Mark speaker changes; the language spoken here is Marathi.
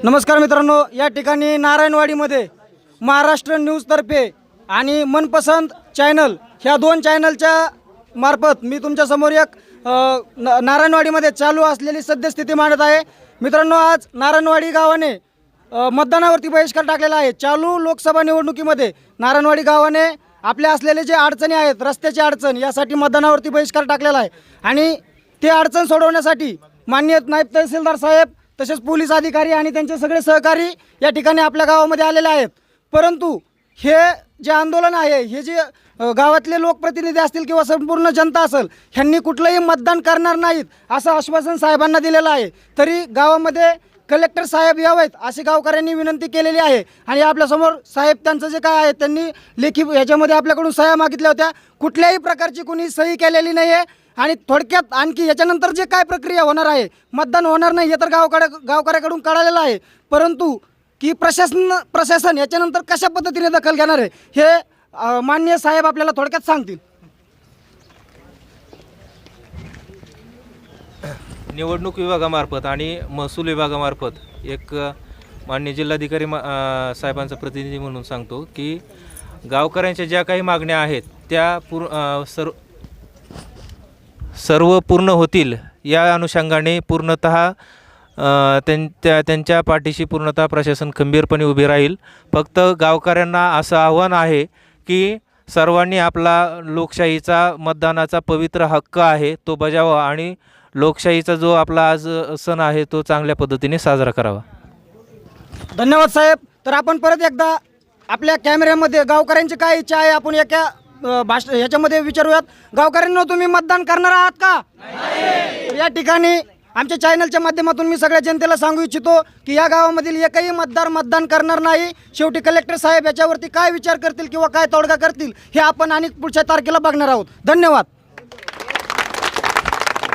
Speaker 1: नमस्कार मित्रांनो या ठिकाणी नारायणवाडीमध्ये महाराष्ट्र न्यूजतर्फे आणि मनपसंत चॅनल ह्या दोन चॅनलच्या मार्फत मी तुमच्यासमोर एक न- नारायणवाडीमध्ये चालू असलेली सद्यस्थिती मांडत आहे. मित्रांनो आज नारायणवाडी गावाने मतदानावरती बहिष्कार टाकलेला आहे. चालू लोकसभा निवडणुकीमध्ये नारायणवाडी गावाने आपल्या असलेले जे अडचणी आहेत रस्त्याची अडचण यासाठी मतदानावरती बहिष्कार टाकलेला आहे. आणि ते अडचण सोडवण्यासाठी माननीय नायब तहसीलदार साहेब तसेच पोलीस अधिकारी आणि त्यांचे सगळे सहकारी या ठिकाणी आपल्या गावामध्ये आलेले आहेत. परंतु हे जे आंदोलन आहे हे जे गावातले लोकप्रतिनिधी असतील किंवा संपूर्ण जनता असेल ह्यांनी कुठलंही मतदान करणार नाहीत असं आश्वासन साहेबांना दिलेलं आहे. तरी गावामध्ये कलेक्टर साहेब यावेत अशी गावकऱ्यांनी विनंती केलेली आहे. आणि आपल्यासमोर साहेब त्यांचं जे काय आहे त्यांनी लेखी ह्याच्यामध्ये आपल्याकडून सह्या मागितल्या होत्या. कुठल्याही प्रकारची कुणी सही केलेली नाही आहे आणि थोडक्यात आणखी याच्यानंतर जे काय प्रक्रिया होणार आहे मतदान होणार नाही हे तर गावकडे गावकऱ्याकडून कळालेलं आहे. परंतु की प्रशासन प्रशासन याच्यानंतर कशा पद्धतीने दखल घेणार आहे हे मान्य माननीय साहेब आपल्याला थोडक्यात सांगतील.
Speaker 2: निवडणूक विभागामार्फत आणि महसूल विभागामार्फत एक मान्य माननीय जिल्हाधिकारी मा साहेबांचा प्रतिनिधी म्हणून सांगतो की गावकऱ्यांच्या ज्या काही मागण्या आहेत त्या पूर सर्व सर्व पूर्ण होतील या अनुषंगाने पूर्णतः त्यांच्या त्यांच्या पाठीशी पूर्णतः प्रशासन खंबीरपणे उभे राहील. फक्त गावकऱ्यांना असं आव्हान आहे की सर्वांनी आपला लोकशाहीचा मतदानाचा पवित्र हक्क आहे तो बजावा आणि लोकशाहीचा जो आपला आज सण आहे तो चांगल्या पद्धतीने साजरा करावा.
Speaker 1: धन्यवाद साहेब. तर आपण परत एकदा आपल्या कॅमेऱ्यामध्ये गावकऱ्यांची काय इच्छा आहे आपण एका भाष ह्याच्यामध्ये विचारूयात. गावकऱ्यांना तुम्ही मतदान करणार आहात का? तर या ठिकाणी आमच्या चॅनलच्या माध्यमातून मी सगळ्या जनतेला सांगू इच्छितो की या गावामधील एकही मतदार मतदान करणार नाही. शेवटी कलेक्टर साहेब याच्यावरती काय विचार करतील किंवा काय तोडगा करतील हे आपण आणि पुढच्या तारखेला बघणार आहोत. धन्यवाद.